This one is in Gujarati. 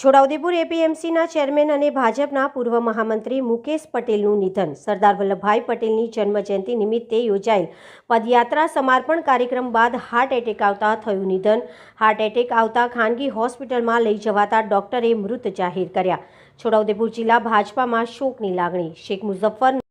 છોટાઉદેપુર એપીએમસીના ચેરમેન અને ભાજપના પૂર્વ મહામંત્રી મુકેશ પટેલનું નિધન. સરદાર વલ્લભભાઈ પટેલની જન્મજયંતિ નિમિત્તે યોજાયેલ પદયાત્રા સમર્પણ કાર્યક્રમ બાદ હાર્ટ એટેક આવતા થયું નિધન. હાર્ટ એટેક આવતા ખાનગી હોસ્પિટલમાં લઈ જવાતા ડોક્ટરે મૃત જાહેર કર્યા. છોટાઉદેપુર જિલ્લા ભાજપામાં શોકની લાગણી. શેખ મુઝફ્ફર